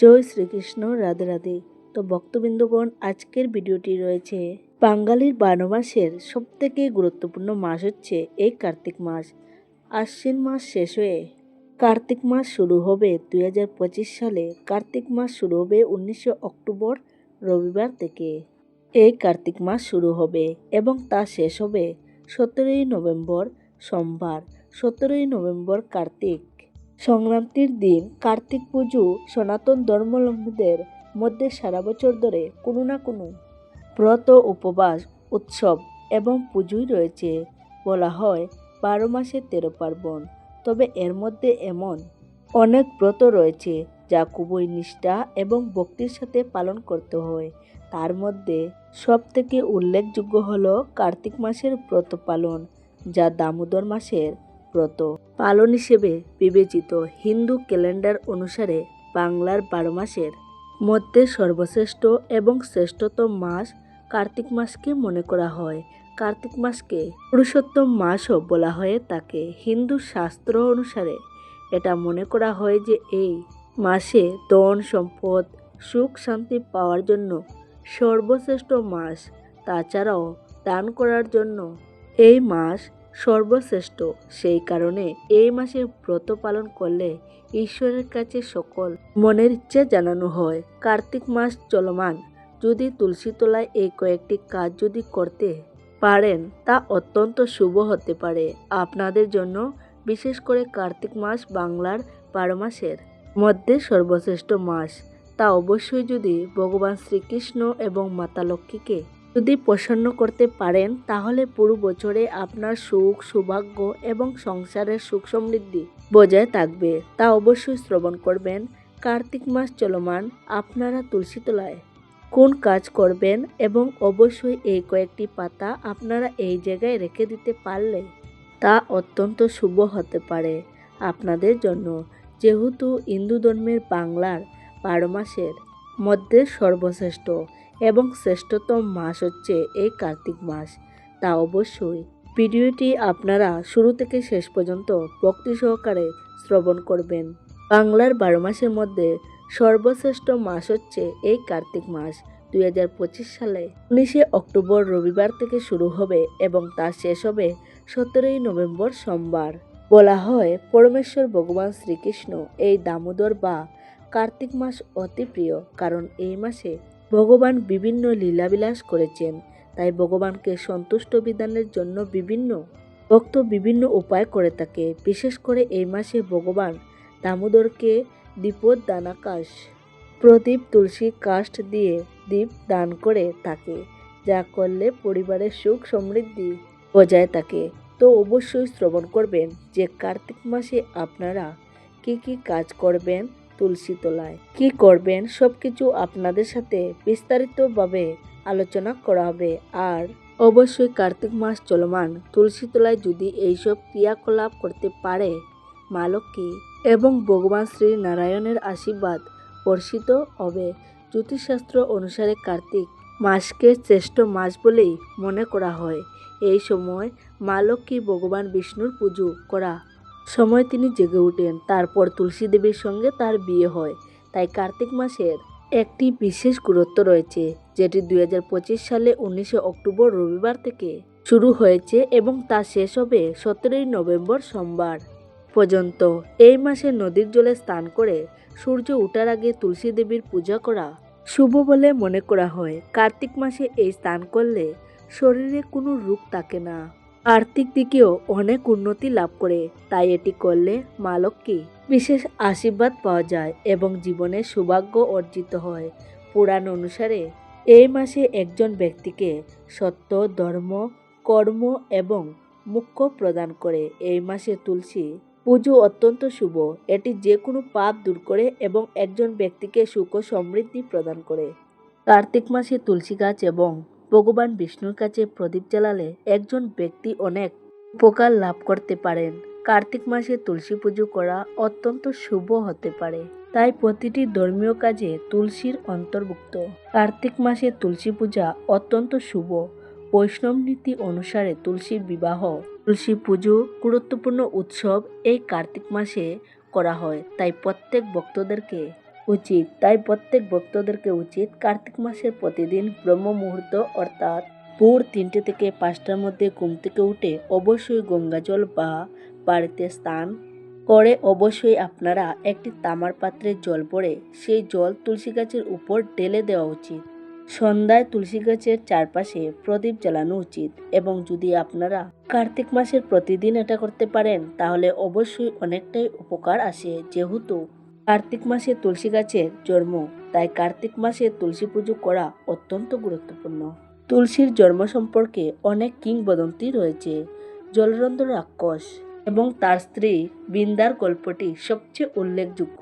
জয় শ্রীকৃষ্ণ, রাধে রাধে। তো ভক্তবৃন্দগণ, আজকের ভিডিওটি রয়েছে বাঙালির বারো মাসের সব থেকে গুরুত্বপূর্ণ মাস হচ্ছে এই কার্তিক মাস। আশ্বিন মাস শেষ হয়ে কার্তিক মাস শুরু হবে দুই হাজার পঁচিশ সালে। কার্তিক মাস শুরু হবে উনিশে অক্টোবর, রবিবার থেকে। এই কার্তিক মাস শুরু হবে এবং তা শেষ হবে সতেরোই নভেম্বর সোমবার। সতেরোই নভেম্বর কার্তিক সংক্রান্তির দিন কার্তিক পুজো সনাতন ধর্মলম্বীদের মধ্যে সারা বছর ধরে কোনো না কোনো ব্রত, উপবাস, উৎসব এবং পুজোই রয়েছে বলা হয় বারো মাসে তেরো পার্বণ। তবে এর মধ্যে এমন অনেক ব্রত রয়েছে যা খুবই নিষ্ঠা এবং ভক্তির সাথে পালন করতে হয়। তার মধ্যে সবথেকে উল্লেখযোগ্য হলো কার্তিক মাসের ব্রত পালন, যা দামোদর মাসের ব্রত পালন হিসেবে বিবেচিত হিন্দু ক্যালেন্ডার অনুসারে বাংলার বারো মাসের মধ্যে সর্বশ্রেষ্ঠ এবং শ্রেষ্ঠতম মাস কার্তিক মাসকে মনে করা হয়। কার্তিক মাসকে পুরুষোত্তম মাসও বলা হয়ে থাকে। হিন্দু শাস্ত্র অনুসারে এটা মনে করা হয় যে এই মাসে ধন, সম্পদ, সুখ, শান্তি পাওয়ার জন্য সর্বশ্রেষ্ঠ মাস। তাছাড়াও দান করার জন্য এই মাস সর্বশ্রেষ্ঠ। সেই কারণে এই মাসে ব্রত পালন করলে ঈশ্বরের কাছে সকল মনের ইচ্ছা জানানো হয়। কার্তিক মাস চলমান। যদি তুলসী তলায় এই কয়েকটি কাজ যদি করতে পারেন, তা অত্যন্ত শুভ হতে পারে। আপনাদের জন্য বিশেষ করে কার্তিক মাস বাংলার বারো মাসের মধ্যে সর্বশ্রেষ্ঠ মাস। তা অবশ্যই যদি ভগবান শ্রীকৃষ্ণ এবং মাতা লক্ষ্মীকে যদি প্রসন্ন করতে পারেন, তাহলে পুরো বছরে আপনার সুখ, সৌভাগ্য এবং সংসারের সুখ সমৃদ্ধি বজায় থাকবে। তা অবশ্যই শ্রবণ করবেন। কার্তিক মাস চলমান আপনারা তুলসী তলায় কোন কাজ করবেন এবং অবশ্যই এই কয়েকটি পাতা আপনারা এই জায়গায় রেখে দিতে পারলে তা অত্যন্ত শুভ হতে পারে আপনাদের জন্য। যেহেতু হিন্দু ধর্মের বাংলার বারো মাসের মধ্যে সর্বশ্রেষ্ঠ এবং শ্রেষ্ঠতম মাস হচ্ছে এই কার্তিক মাস। তা অবশ্যই। ভিডিওটি আপনারা শুরু থেকে শেষ পর্যন্ত ভক্তি সহকারে শ্রবণ করবেন। বাংলার বারো মাসের মধ্যে সর্বশ্রেষ্ঠ মাস হচ্ছে এই কার্তিক মাস দুই হাজার পঁচিশ সালে। উনিশে অক্টোবর রবিবার থেকে শুরু হবে এবং তা শেষ হবে সতেরোই নভেম্বর সোমবার। বলা হয়, পরমেশ্বর ভগবান শ্রীকৃষ্ণ এই দামোদর বা কার্তিক মাস অতি প্রিয়, কারণ এই মাসে ভগবান বিভিন্ন লীলাবিলাস করেছেন। তাই ভগবানকে সন্তুষ্ট বিধানের জন্য বিভিন্ন ভক্ত বিভিন্ন উপায় করে থাকে। বিশেষ করে এই মাসে ভগবান দামোদরকে দীপদ দানাকাশ প্রদীপ, তুলসী কাষ্ঠ দিয়ে দীপ দান করে থাকে, যা করলে পরিবারের সুখ সমৃদ্ধি বজায় থাকে। তো অবশ্যই শ্রবণ করবেন যে কার্তিক মাসে আপনারা কি কি কাজ করবেন তুলসী তলায়। কি করবেন? সব কিছু আপনাদের সাথে বিস্তারিতভাবে আলোচনা করা হবে। আর অবশ্যই কার্তিক মাস চলমান। তুলসী তলায় যদি এইসব ক্রিয়াকলাপ করতে পারে, মা লক্ষ্মী এবং ভগবান শ্রী নারায়ণের আশীর্বাদ বর্ষিত হবে। জ্যোতিষশাস্ত্র অনুসারে কার্তিক মাসকে শ্রেষ্ঠ মাস বলেই মনে করা হয়। এই সময় মা লক্ষ্মী ভগবান বিষ্ণুর পুজো করা সময় তিনি জেগে ওঠেন তারপর তুলসী দেবীর সঙ্গে তার বিয়ে হয়। তাই কার্তিক মাসের একটি বিশেষ গুরুত্ব রয়েছে, যেটি দুই হাজার পঁচিশ সালে উনিশে অক্টোবর রবিবার থেকে শুরু হয়েছে এবং তা শেষ হবে সতেরোই নভেম্বর সোমবার পর্যন্ত। এই মাসে নদীর জলে স্নান করে সূর্য ওঠার আগে তুলসী দেবীর পূজা করা শুভ বলে মনে করা হয়। কার্তিক মাসে এই স্নান করলে শরীরে কোনো রোগ থাকে না। আর্থিক দিকেও অনেক উন্নতি লাভ করে, তাই এটি করলে মা লক্ষ্মী বিশেষ আশীর্বাদ পাওয়া যায় এবং জীবনে সৌভাগ্য অর্জিত হয়। পুরাণ অনুসারে এই মাসে একজন ব্যক্তিকে সত্য, ধর্ম, কর্ম এবং মুখ্য প্রদান করে। এই মাসে তুলসী পুজো অত্যন্ত শুভ। এটি যে কোনো পাপ দূর করে এবং একজন ব্যক্তিকে সুখ সমৃদ্ধি প্রদান করে। কার্তিক মাসে তুলসী গাছ এবং ভগবান বিষ্ণুর কাছে প্রদীপ জ্বালালে একজন ব্যক্তি অনেক উপকার লাভ করতে পারেন। কার্তিক মাসে তুলসী পুজো করা অত্যন্ত শুভ হতে পারে। তাই প্রতিটি ধর্মীয় কাজে তুলসীর অন্তর্ভুক্ত। কার্তিক মাসে তুলসী পূজা অত্যন্ত শুভ। বৈষ্ণব নীতি অনুসারে তুলসী বিবাহ, তুলসী পুজো গুরুত্বপূর্ণ উৎসব এই কার্তিক মাসে করা হয়। তাই প্রত্যেক ভক্তদেরকে উচিত। তাই প্রত্যেক ভক্তদেরকে উচিত কার্তিক মাসের প্রতিদিন ব্রহ্ম মুহূর্ত অর্থাৎ ভোর তিনটে থেকে পাঁচটার মধ্যে ঘুম থেকে উঠে অবশ্যই গঙ্গাজল বা বাড়িতে স্নান করে অবশ্যই আপনারা একটি তামার পাত্রে জল পড়ে সেই জল তুলসী গাছের উপর ঢেলে দেওয়া উচিত। সন্ধ্যায় তুলসী গাছের চারপাশে প্রদীপ জ্বালানো উচিত এবং যদি আপনারা কার্তিক মাসের প্রতিদিন এটা করতে পারেন তাহলে অবশ্যই অনেকটাই উপকার আসে। যেহেতু কার্তিক মাসে তুলসী গাছের জন্ম, তাই কার্তিক মাসে তুলসী পুজো করা অত্যন্ত গুরুত্বপূর্ণ। তুলসীর জন্ম সম্পর্কে অনেক কিংবদন্তি রয়েছে। জলরন্ধ রাক্ষস এবং তার স্ত্রী বৃন্দার গল্পটি সবচেয়ে উল্লেখযোগ্য।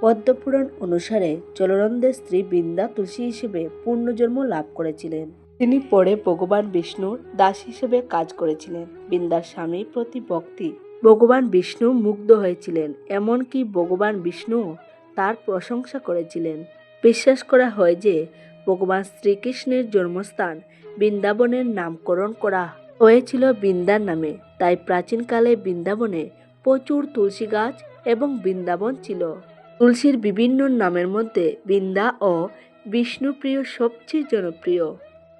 পদ্মপুরাণ অনুসারে জলরন্ধের স্ত্রী বৃন্দা তুলসী হিসেবে পূর্ণজন্ম লাভ করেছিলেন। তিনি পরে ভগবান বিষ্ণুর দাস হিসেবে কাজ করেছিলেন। বৃন্দার স্বামীর প্রতি ভক্তি ভগবান বিষ্ণু মুগ্ধ হয়েছিলেন। এমনকি ভগবান বিষ্ণু তার প্রশংসা করেছিলেন। বিশ্বাস করা হয় যে, ভগবান শ্রীকৃষ্ণের জন্মস্থান বৃন্দাবনের নামকরণ করা হয়েছিল বৃন্দার নামে। তাই প্রাচীনকালে বৃন্দাবনে প্রচুর তুলসী গাছ এবং বৃন্দাবন ছিল। তুলসীর বিভিন্ন নামের মধ্যে বৃন্দা ও বিষ্ণুপ্রিয় সবচেয়ে জনপ্রিয়।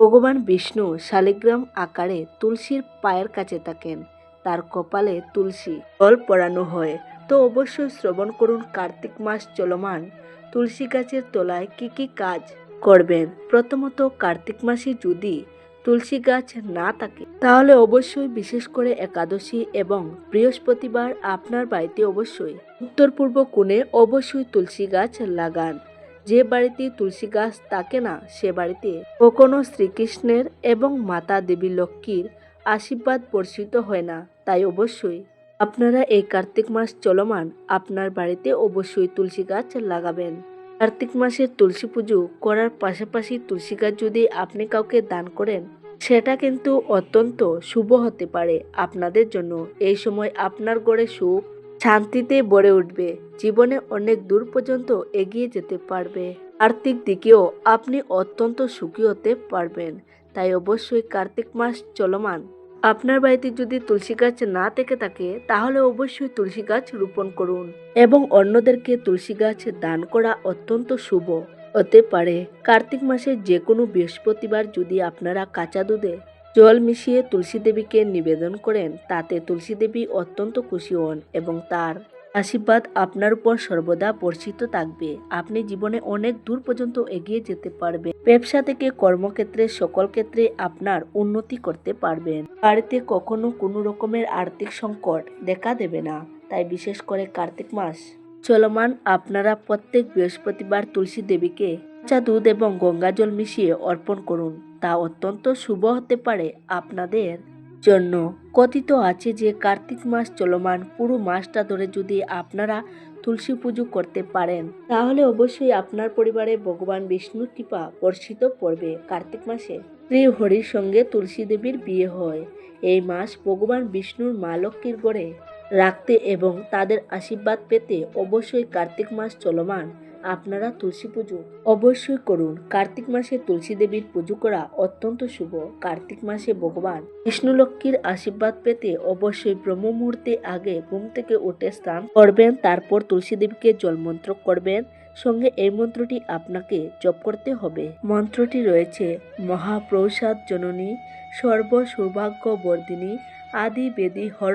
ভগবান বিষ্ণু শালিগ্রাম আকারে তুলসীর পায়ের কাছে থাকেন। তার কপালে তুলসী জল পড়ানো হয়। তো অবশ্যই শ্রবণ করুন কার্তিক মাস চলমান। তুলসী গাছের তলায় কি কি কাজ করবেন? প্রথমত কার্তিক মাসে যদি তুলসী গাছ না থাকে, তাহলে অবশ্যই বিশেষ করে একাদশী এবং বৃহস্পতিবার আপনার বাড়িতে অবশ্যই উত্তর পূর্ব কোণে অবশ্যই তুলসী গাছ লাগান। যে বাড়িতে তুলসী গাছ থাকে না, সে বাড়িতে কখনো শ্রীকৃষ্ণের এবং মাতা দেবী লক্ষ্মীর আশীর্বাদ বর্ষিত হয় না। তাই অবশ্যই। আপনারা এই কার্তিক মাস চলমান আপনার বাড়িতে অবশ্যই তুলসী গাছ লাগাবেন। কার্তিক মাসের তুলসী পুজো করার পাশাপাশি তুলসী গাছ যদি আপনি কাউকে দান করেন, সেটা কিন্তু অত্যন্ত শুভ হতে পারে আপনাদের জন্য। এই সময় আপনার গড়ে সুখ, শান্তিতে ভরে উঠবে। জীবনে অনেক দূর পর্যন্ত এগিয়ে যেতে পারবে। আর্থিক দিকেও আপনি অত্যন্ত সুখী হতে পারবেন। তাই অবশ্যই কার্তিক মাস চলমান আপনার বাড়িতে যদি তুলসী গাছ না থেকে থাকে, তাহলে অবশ্যই তুলসী গাছ রোপণ করুন এবং অন্যদেরকে তুলসী গাছ দান করা অত্যন্ত শুভ। হতে পারে কার্তিক মাসের যে কোনো বৃহস্পতিবার যদি আপনারা কাঁচা দুধে জল মিশিয়ে তুলসী দেবীকে নিবেদন করেন, তাতে তুলসী দেবী অত্যন্ত খুশি হন এবং তার আশীর্বাদ আপনার উপর সর্বদা বর্ষিত থাকবে। আপনি জীবনে অনেক দূর পর্যন্ত এগিয়ে যেতে পারবেন। ব্যবসা থেকে কর্মক্ষেত্রে সকল ক্ষেত্রে আপনার উন্নতি করতে পারবেন। বাড়িতে কখনো কোনো রকমের আর্থিক সংকট দেখা দেবে না। তাই বিশেষ করে কার্তিক মাস চলমান আপনারা প্রত্যেক বৃহস্পতিবার তুলসী দেবীকে কাঁচা দুধ এবং গঙ্গা জল মিশিয়ে অর্পণ করুন। তা অত্যন্ত শুভ হতে পারে আপনাদের। জন্য কথিত আছে যে কার্তিক মাস চলমান। পুরো মাসটা ধরে যদি আপনারা তুলসী পুজো করতে পারেন, তাহলে অবশ্যই আপনার পরিবারে ভগবান বিষ্ণুর কৃপা বর্ষিত পড়বে কার্তিক মাসে। শ্রী হরির সঙ্গে তুলসী দেবীর বিয়ে হয়। এই মাস ভগবান বিষ্ণুর মা লক্ষ্মীর গড়ে রাখতে এবং তাদের আশীর্বাদ পেতে অবশ্যই কার্তিক মাস চলমান। আপনারা তুলসী পুজো অবশ্যই করুন। কার্তিক মাসে তুলসী দেবীর পুজো করা অত্যন্ত শুভ। কার্তিক মাসে ভগবান বিষ্ণু লক্ষ্মীর আশীর্বাদ পেতে অবশ্যই ব্রহ্ম মুহূর্তে আগে ঘুম থেকে উঠে স্নান করবেন, তারপর তুলসী দেবীকে জলমন্ত্র করবেন। সঙ্গে এই মন্ত্রটি আপনাকে জপ করতে হবে। মন্ত্রটি রয়েছে, মহাপ্রসাদ জননী সর্ব সৌভাগ্য বর্ধিনী আদি বেদি হর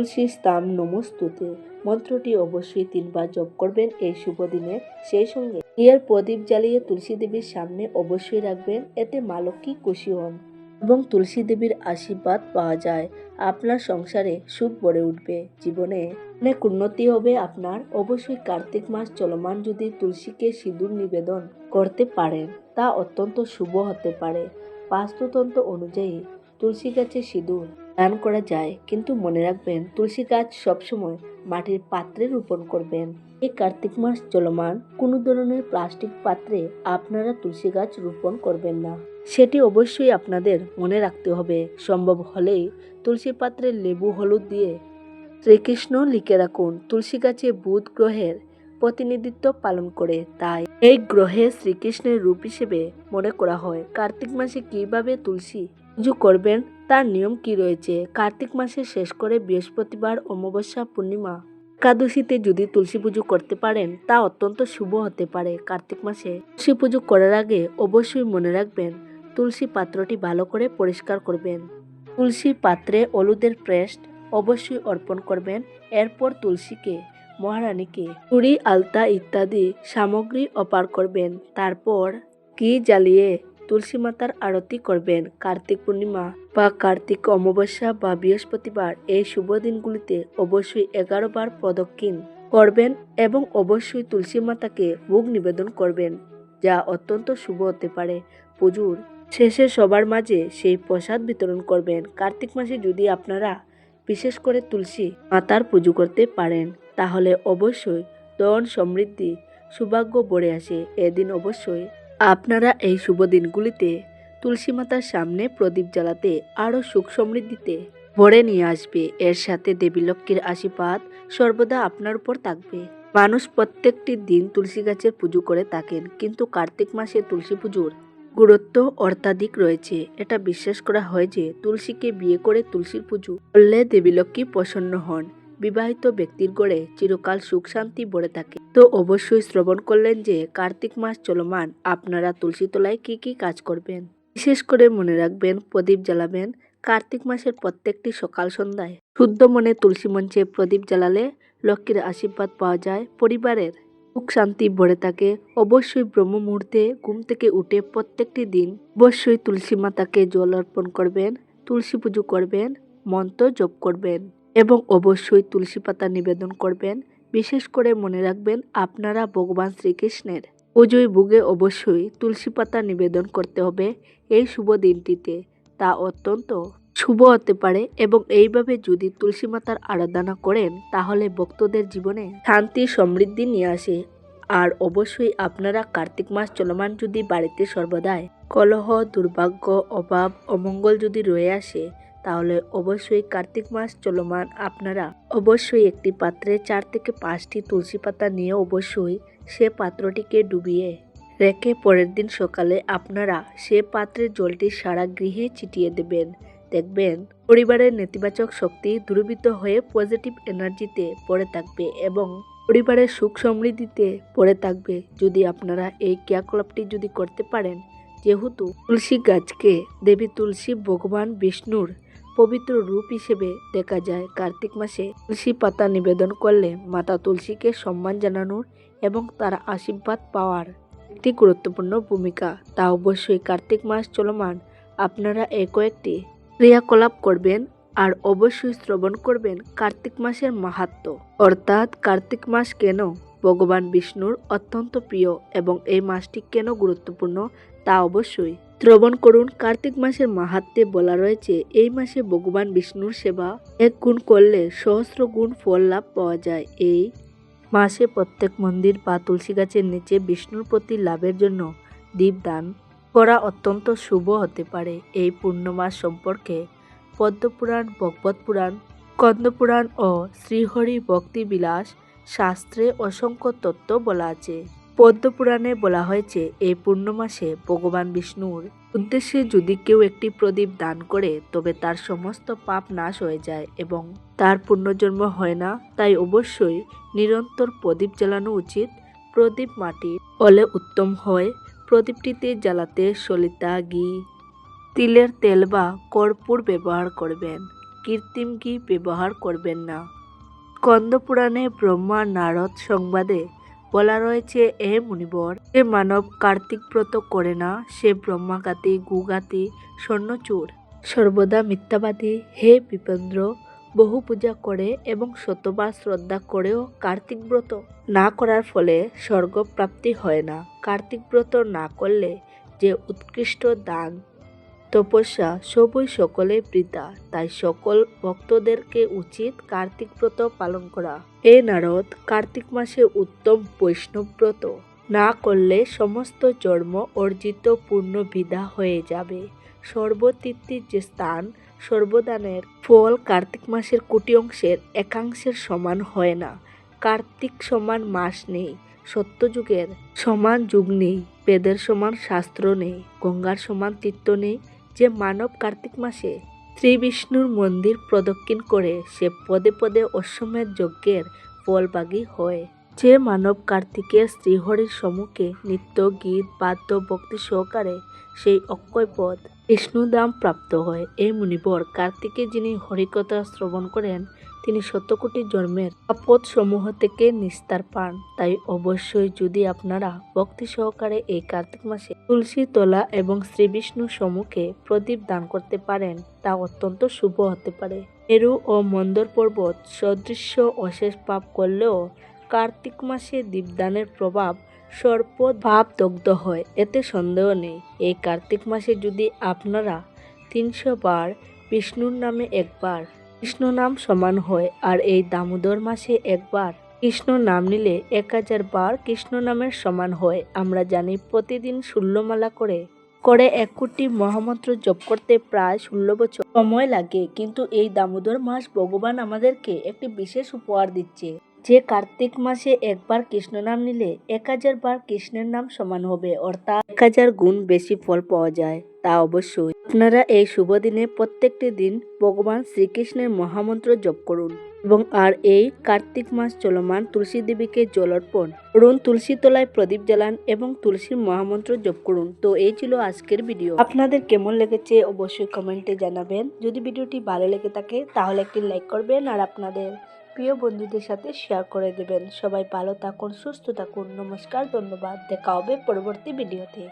নিত্যম তুলসী স্তাম নমস্তুতে। মন্ত্রটি অবশ্যই তিনবার জপ করবেন এই শুভ দিনে। সেই সঙ্গে ঘিয়ের প্রদীপ জ্বালিয়ে তুলসী দেবীর সামনে অবশ্যই রাখবেন, এতে মা লক্ষ্মী খুশি হন এবং তুলসী দেবীর আশীর্বাদ পাওয়া যায়। আপনার সংসারে সুখ ভরে উঠবে। জীবনে অনেক উন্নতি হবে আপনার। অবশ্যই কার্তিক মাস চলমান যদি তুলসীকে সিঁদুর নিবেদন করতে পারেন, তা অত্যন্ত শুভ হতে পারে। বাস্তুতন্ত্র অনুযায়ী তুলসী গাছে সিঁদুর দান করা যায়, কিন্তু মনে রাখবেন তুলসী গাছ সবসময় মাটির পাত্রে রোপণ করবেন। এই কার্তিক মাস চলমান, কোনো ধরনের প্লাস্টিক পাত্রে আপনারা তুলসী গাছ রোপণ করবেন না। সেটি অবশ্যই আপনাদের মনে রাখতে হবে। সম্ভব হলেই তুলসী পাত্রে লেবু, হলুদ দিয়ে শ্রীকৃষ্ণ লিখে রাখুন, তুলসী গাছে বুধ গ্রহের প্রতিনিধিত্ব পালন করে। তাই এই গ্রহে শ্রীকৃষ্ণের রূপ হিসেবে মনে করা হয়। কার্তিক মাসে কীভাবে তুলসী পুজো করবেন, তার নিয়ম কি রয়েছে? কার্তিক মাসে শেষ করে বৃহস্পতিবার অমাবস্যা পূর্ণিমা। একাদশীতে যদি তুলসী পুজো করতে পারেন, তা অত্যন্ত শুভ হতে পারে কার্তিক মাসে। তুলসী পুজো করার আগে অবশ্যই মনে রাখবেন, তুলসী পাত্রটি ভালো করে পরিষ্কার করবেন। তুলসী পাত্রে হলুদের প্রেস্ট অবশ্যই অর্পণ করবেন। এরপর তুলসীকে, মহারানীকে চুড়ি আলতা ইত্যাদি সামগ্রী অপার করবেন। তারপর কি জ্বালিয়ে তুলসী মাতার আরতি করবেন। কার্তিক পূর্ণিমা বা কার্তিক অমাবস্যা বা বৃহস্পতিবার এই শুভ দিনগুলিতে অবশ্যই এগারো বার প্রদক্ষিণ করবেন এবং অবশ্যই তুলসী মাতাকে ভোগ নিবেদন করবেন, যা অত্যন্ত শুভ হতে পারে। পুজোর শেষে সবার মাঝে সেই প্রসাদ বিতরণ করবেন। কার্তিক মাসে যদি আপনারা বিশেষ করে তুলসী মাতার পুজো করতে পারেন, তাহলে অবশ্যই ধন সমৃদ্ধি, সৌভাগ্য বড়ে আসে। এদিন অবশ্যই আপনারা এই শুভ দিনগুলিতে তুলসী মাতার সামনে প্রদীপ জ্বালাতে আরও সুখ সমৃদ্ধিতে ভরে নিয়ে আসবে। এর সাথে দেবী লক্ষ্মীর আশীর্বাদ সর্বদা আপনার উপর থাকবে। মানুষ প্রত্যেকটি দিন তুলসী গাছের পুজো করে থাকেন, কিন্তু কার্তিক মাসে তুলসী পুজোর গুরুত্ব অর্থাধিক রয়েছে। এটা বিশ্বাস করা হয় যে তুলসীকে বিয়ে করে তুলসীর পুজো করলে দেবী লক্ষ্মী প্রসন্ন হন। বিবাহিত ব্যক্তির গড়ে চিরকাল সুখ শান্তি ভরে থাকে। তো অবশ্যই শ্রবণ করলেন যে, কার্তিক মাস চলমান। আপনারা তুলসী তলায় কি কি কাজ করবেন? বিশেষ করে মনে রাখবেন, প্রদীপ জ্বালাবেন। কার্তিক মাসের প্রত্যেকটি সকাল সন্ধ্যায় শুদ্ধ মনে তুলসী মঞ্চে প্রদীপ জ্বালালে লক্ষ্মীর আশীর্বাদ পাওয়া যায় পরিবারের। সুখ শান্তি ভরে থাকে। অবশ্যই ব্রহ্ম মুহূর্তে ঘুম থেকে উঠে প্রত্যেকটি দিন অবশ্যই তুলসী মাতাকে জল অর্পণ করবেন, তুলসী পুজো করবেন, মন্ত্র জপ করবেন এবং অবশ্যই তুলসী পাতা নিবেদন করবেন। বিশেষ করে মনে রাখবেন আপনারা ভগবান শ্রীকৃষ্ণের। পুজোয় বুগে অবশ্যই তুলসী পাতা নিবেদন করতে হবে এই শুভ দিনটিতে। তা অত্যন্ত শুভ হতে পারে এবং এইভাবে যদি তুলসী মাতার আরাধনা করেন, তাহলে ভক্তদের জীবনে শান্তি, সমৃদ্ধি নিয়ে আসে। আর অবশ্যই আপনারা কার্তিক মাস চলমান যদি বাড়িতে সর্বদাই কলহ, দুর্ভাগ্য, অভাব, অমঙ্গল যদি রয়ে আসে তাহলে অবশ্যই কার্তিক মাস চলমান আপনারা অবশ্যই একটি পাত্রে চার থেকে পাঁচটি তুলসী পাতা নিয়ে অবশ্যই সে পাত্রটিকে ডুবিয়ে রেখে পরের দিন সকালে আপনারা সে পাত্রের জলটি সারা গৃহে ছিটিয়ে দেবেন। দেখবেন, পরিবারের নেতিবাচক শক্তি দূরীভূত হয়ে পজিটিভ এনার্জিতে পড়ে থাকবে এবং পরিবারের সুখ সমৃদ্ধিতে পড়ে থাকবে। যদি আপনারা এই ক্রিয়াকলাপটি যদি করতে পারেন, যেহেতু তুলসী গাছকে দেবী তুলসী ভগবান বিষ্ণুর পবিত্র রূপ হিসেবে দেখা যায়। কার্তিক মাসে তুলসী পাতা নিবেদন করলে মাতা তুলসীকে সম্মান জানানোর এবং তার আশীর্বাদ পাওয়ার একটি গুরুত্বপূর্ণ ভূমিকা। তা অবশ্যই কার্তিক মাস চলমান। আপনারা এই কয়েকটি ক্রিয়াকলাপ করবেন আর অবশ্যই শ্রবণ করবেন কার্তিক মাসের মাহাত্ম। অর্থাৎ কার্তিক মাস কেন ভগবান বিষ্ণুর অত্যন্ত প্রিয় এবং এই মাসটি কেন গুরুত্বপূর্ণ তা অবশ্যই শ্রবণ করুন। কার্তিক মাসের মাহাত্মে বলা রয়েছে, এই মাসে ভগবান বিষ্ণুর সেবা এক গুণ করলে সহস্র গুণ ফল লাভ পাওয়া যায়। এই মাসে প্রত্যেক মন্দির বা তুলসী গাছের নিচে বিষ্ণুর প্রতি লাভের জন্য দীপদান করা অত্যন্ত শুভ হতে পারে। এই পূর্ণমাস সম্পর্কে পদ্মপুরাণ, ভগবত পুরাণ কন্দপুরাণ ও শ্রীহরি ভক্তি বিলাস শাস্ত্রে অসংখ্য তত্ত্ব বলা আছে। পদ্মপুরাণে বলা হয়েছে, এই পূর্ণমাসে ভগবান বিষ্ণুর উদ্দেশ্যে যদি কেউ একটি প্রদীপ দান করে, তবে তার সমস্ত পাপ নাশ হয়ে যায় এবং তার পুনর্জন্ম হয় না। তাই অবশ্যই নিরন্তর প্রদীপ জ্বালানো উচিত। প্রদীপ মাটির হলে উত্তম হয়। প্রদীপটিতে জ্বালাতে সলিতা, ঘি, তিলের তেল বা কর্পূর ব্যবহার করবেন। কৃত্রিম ঘি ব্যবহার করবেন না। স্কন্দপুরাণে ব্রহ্মা নারদ সংবাদে বলা রয়েছে, এ মুনিবর যে মানব কার্তিক ব্রত করে না, সে ব্রহ্মাঘাতী গুগাতি স্বর্ণচূর। সর্বদা মিথ্যাবাদী, হে বিপেন্দ্র, বহু পূজা করে এবং শতবার শ্রদ্ধা করেও কার্তিক ব্রত না করার ফলে স্বর্গপ্রাপ্তি হয় না। কার্তিক ব্রত না করলে যে উৎকৃষ্ট দান তপস্যা সবই সকলে বৃতা তাই সকল ভক্তদেরকে উচিত কার্তিক ব্রত পালন করা। এ নারদ, কার্তিক মাসে উত্তম বৈষ্ণব ব্রত। না করলে সমস্ত জন্ম অর্জিত পূর্ণ বিধা হয়ে যাবে। সর্বতীর্থের যে স্থান, সর্বদানের ফল কার্তিক মাসের কোটি অংশের একাংশের সমান হয় না। কার্তিক সমান মাস নেই, সত্যযুগের সমান যুগ নেই, বেদের সমান শাস্ত্র নেই, গঙ্গার সমান তীর্থ নেই যে মানব কার্তিক মাসে শ্রী বিষ্ণুর মন্দির প্রদক্ষিণ করে সে পদে পদে অশ্বমেধ যজ্ঞের ফলবাগী হয়। যে মানব কার্তিকের শ্রীহরির সম্মুখে নিত্য গীত, বাদ্য, ভক্তি সহকারে সেই অক্ষয় পদ বিষ্ণুদাম প্রাপ্ত হয়। এই মুনিবর কার্তিকে যিনি হরিকথা শ্রবণ করেন, তিনি শতকোটি জন্মের আপদ সমূহ থেকে নিস্তার পান। তাই অবশ্যই যদি আপনারা ভক্তি সহকারে এই কার্তিক মাসে তুলসী তলা এবং শ্রী বিষ্ণুর সম্মুখে প্রদীপ দান করতে পারেন, তা অত্যন্ত শুভ হতে পারে। মেরু ও মন্দর পর্বত সদৃশ্য অশেষ পাপ করলেও কার্তিক মাসে দীপদানের প্রভাব সর্প ভাব দগ্ধ হয়, এতে সন্দেহ নেই। এই কার্তিক মাসে যদি আপনারা তিনশো বার বিষ্ণুর নামে একবার কৃষ্ণ নাম সমান হয় আর এই দামোদর মাসে একবার কৃষ্ণ নাম নিলে এক হাজার বার কৃষ্ণ নামের সমান হয়, আমরা জানি প্রতিদিন ষোলোমালা করে। করে এক কোটি মহামন্ত্র জপ করতে প্রায় ষোলো বছর সময় লাগে, কিন্তু এই দামোদর মাস ভগবান আমাদেরকে একটি বিশেষ উপহার দিচ্ছে। যে কার্তিক মাসে একবার কৃষ্ণ নাম নিলে এক হাজার বার কৃষ্ণের নাম সমান হবে, অর্থাৎ এক হাজার গুণ বেশি ফল পাওয়া যায়, তা অবশ্যই। আপনারা এই শুভ দিনে প্রত্যেকটি দিন ভগবান শ্রীকৃষ্ণের মহামন্ত্র জপ করুন এবং আর এই কার্তিক মাস চলমান তুলসী দেবীকে জল অর্পণ করুন, তুলসী তলায় প্রদীপ জ্বালান এবং তুলসীর মহামন্ত্র জপ করুন। তো এই ছিল আজকের ভিডিও। আপনাদের কেমন লেগেছে অবশ্যই কমেন্টে জানাবেন। যদি ভিডিওটি ভালো লেগে থাকে তাহলে একটি লাইক করবেন আর আপনাদের প্রিয় বন্ধুদের সাথে শেয়ার করে দেবেন। সবাই ভালো থাকুন, সুস্থ থাকুন। নমস্কার, ধন্যবাদ। দেখা হবে পরবর্তী ভিডিওতে